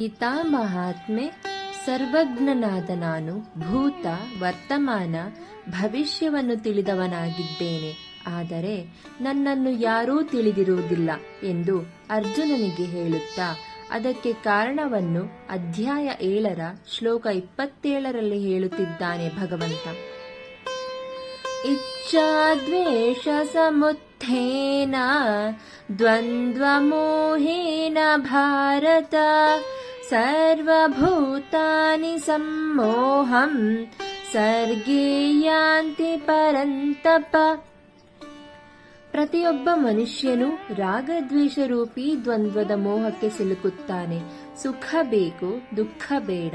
ಗೀತಾ ಮಹಾತ್ಮೆ, ಸರ್ವಜ್ಞನಾದ ನಾನು, ಭೂತ, ವರ್ತಮಾನ, ಭವಿಷ್ಯವನ್ನು ತಿಳಿದವನಾಗಿದ್ದೇನೆ. ಆದರೆ ನನ್ನನ್ನು ಯಾರೂ ತಿಳಿದಿರುವುದಿಲ್ಲ ಎಂದು ಅರ್ಜುನನಿಗೆ ಹೇಳುತ್ತಾ, ಅದಕ್ಕೆ ಕಾರಣವನ್ನು ಅಧ್ಯಾಯ ಏಳರ ಶ್ಲೋಕ ಇಪ್ಪತ್ತೇಳರಲ್ಲಿ ಹೇಳುತ್ತಿದ್ದಾನೆ ಭಗವಂತ. ಇಚ್ಛಾದ್ವೇಷ ಸಮುತ್ಥೇನ, ದ್ವಂದ್ವಮೋಹೇನ ಭಾರತ ಸರ್ವಭೂತಾನಿ ಸಮ್ಮೋಹಂ ಸರ್ಗೇ ಯಾಂತಿ ಪರಂತಪ. ಪ್ರತಿಯೊಬ್ಬ ಮನುಷ್ಯನು ರಾಗದ್ವೇಷ ರೂಪಿ ದ್ವಂದ್ವದ ಮೋಹಕ್ಕೆ ಸಿಲುಕುತ್ತಾನೆ. ಸುಖ ಬೇಕು, ದುಃಖ ಬೇಡ,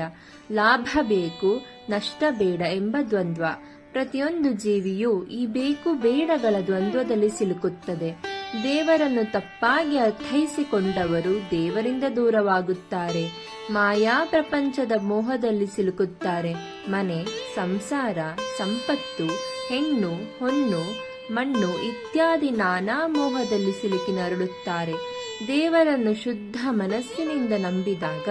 ಲಾಭ ಬೇಕು, ನಷ್ಟ ಬೇಡ ಎಂಬ ದ್ವಂದ್ವ. ಪ್ರತಿಯೊಂದು ಜೀವಿಯು ಈ ಬೇಕು ಬೇಡಗಳ ದ್ವಂದ್ವದಲ್ಲಿ ಸಿಲುಕುತ್ತದೆ. ದೇವರನ್ನು ತಪ್ಪಾಗಿ ಅರ್ಥೈಸಿಕೊಂಡವರು ದೇವರಿಂದ ದೂರವಾಗುತ್ತಾರೆ. ಮಾಯಾ ಪ್ರಪಂಚದ ಮೋಹದಲ್ಲಿ ಸಿಲುಕುತ್ತಾರೆ. ಮನೆ, ಸಂಸಾರ, ಸಂಪತ್ತು, ಹೆಣ್ಣು, ಹೊನ್ನು, ಮಣ್ಣು ಇತ್ಯಾದಿ ನಾನಾ ಮೋಹದಲ್ಲಿ ಸಿಲುಕಿ ನರಳುತ್ತಾರೆ. ದೇವರನ್ನು ಶುದ್ಧ ಮನಸ್ಸಿನಿಂದ ನಂಬಿದಾಗ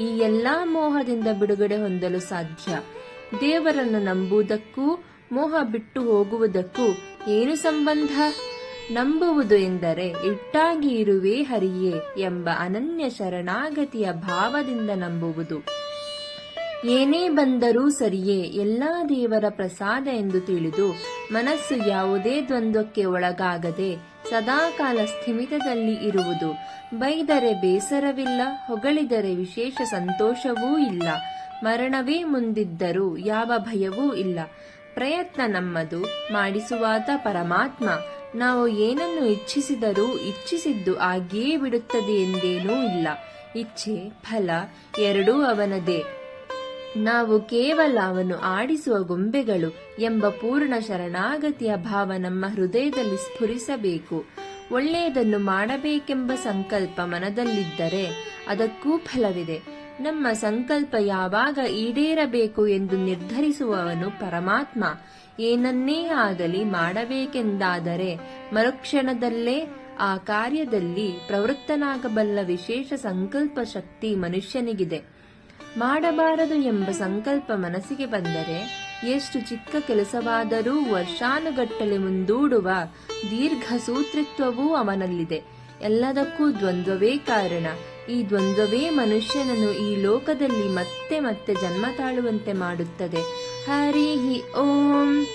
ಈ ಎಲ್ಲಾ ಮೋಹದಿಂದ ಬಿಡುಗಡೆ ಹೊಂದಲು ಸಾಧ್ಯ. ದೇವರನ್ನು ನಂಬುವುದಕ್ಕೂ, ಮೋಹ ಬಿಟ್ಟು ಹೋಗುವುದಕ್ಕೂ ಏನು ಸಂಬಂಧ? ನಂಬುವುದು ಎಂದರೆ ಇಟ್ಟಾಗಿ ಇರುವೆ ಹರಿಯೇ ಎಂಬ ಅನನ್ಯ ಶರಣಾಗತಿಯ ಭಾವದಿಂದ ನಂಬುವುದು. ಏನೇ ಬಂದರೂ ಸರಿಯೇ ಎಲ್ಲಾ ದೇವರ ಪ್ರಸಾದ ಎಂದು ತಿಳಿದು ಮನಸ್ಸು ಯಾವುದೇ ದ್ವಂದ್ವಕ್ಕೆ ಒಳಗಾಗದೆ ಸದಾಕಾಲ ಸ್ಥಿಮಿತದಲ್ಲಿ ಇರುವುದು. ಬೈದರೆ ಬೇಸರವಿಲ್ಲ, ಹೊಗಳಿದರೆ ವಿಶೇಷ ಸಂತೋಷವೂ ಇಲ್ಲ. ಮರಣವೇ ಮುಂದಿದ್ದರೂ ಯಾವ ಭಯವೂ ಇಲ್ಲ. ಪ್ರಯತ್ನ ನಮ್ಮದು, ಮಾಡಿಸುವಾತ ಪರಮಾತ್ಮ. ನಾವು ಏನನ್ನು ಇಚ್ಛಿಸಿದರೂ ಇಚ್ಛಿಸಿದ್ದು ಆಗಿಯೇ ಬಿಡುತ್ತದೆ ಎಂದೇನೂ ಇಲ್ಲ. ಇಚ್ಛೆ, ಫಲ ಎರಡೂ ಅವನದೇ. ನಾವು ಕೇವಲ ಅವನು ಆಡಿಸುವ ಗೊಂಬೆಗಳು ಎಂಬ ಪೂರ್ಣ ಶರಣಾಗತಿಯ ಭಾವ ನಮ್ಮ ಹೃದಯದಲ್ಲಿ ಸ್ಫುರಿಸಬೇಕು. ಒಳ್ಳೆಯದನ್ನು ಮಾಡಬೇಕೆಂಬ ಸಂಕಲ್ಪ ಮನದಲ್ಲಿದ್ದರೆ ಅದಕ್ಕೂ ಫಲವಿದೆ. ನಮ್ಮ ಸಂಕಲ್ಪ ಯಾವಾಗ ಈಡೇರಬೇಕು ಎಂದು ನಿರ್ಧರಿಸುವವನು ಪರಮಾತ್ಮ. ಏನನ್ನೇ ಆಗಲಿ ಮಾಡಬೇಕೆಂದಾದರೆ ಮರುಕ್ಷಣದಲ್ಲೇ ಆ ಕಾರ್ಯದಲ್ಲಿ ಪ್ರವೃತ್ತನಾಗಬಲ್ಲ ವಿಶೇಷ ಸಂಕಲ್ಪ ಶಕ್ತಿ ಮನುಷ್ಯನಿಗಿದೆ. ಮಾಡಬಾರದು ಎಂಬ ಸಂಕಲ್ಪ ಮನಸ್ಸಿಗೆ ಬಂದರೆ ಎಷ್ಟು ಚಿಕ್ಕ ಕೆಲಸವಾದರೂ ವರ್ಷಾನುಗಟ್ಟಲೆ ಮುಂದೂಡುವ ದೀರ್ಘ ಸೂತ್ರಿತ್ವವೂ ಅವನಲ್ಲಿದೆ. ಎಲ್ಲದಕ್ಕೂ ದ್ವಂದ್ವವೇ ಕಾರಣ. ಈ ದ್ವಂದ್ವವೇ ಮನುಷ್ಯನನ್ನು ಈ ಲೋಕದಲ್ಲಿ ಮತ್ತೆ ಮತ್ತೆ ಜನ್ಮ ತಾಳುವಂತೆ ಮಾಡುತ್ತದೆ. ಹರಿ ಓಂ.